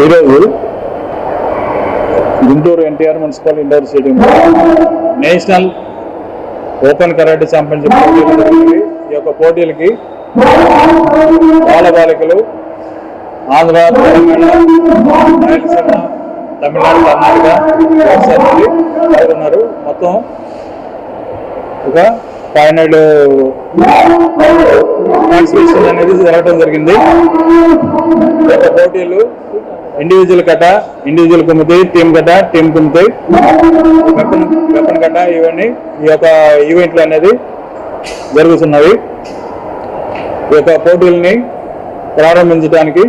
ఈరోజు Guntur NTR municipal indoor stadium national open karate championship పోటీలు జరిగింది ఈ యొక్క పోటీలకి బాల బాలికలు ఆంధ్ర తెలంగాణ రాయలసీమ తమిళనాడు కర్ణాటక ఒరిస్సా పాల్గొన్నారు. మొత్తం ఒక ఫైవ్ హండ్రెడ్ అనేది జరగడం జరిగింది. పోటీలు. ఇండివిజువల్ కట్ట ఇండివిజువల్ కుమ్ముతాయి టీమ్ కట్ట టీమ్ కుమ్ముతాయి. వెపన్ వెపన్ కట్ట ఇవన్నీ ఈ యొక్క ఈవెంట్లు అనేది జరుగుతున్నవి. ఈ యొక్క పోటీల్ని ప్రారంభించడానికి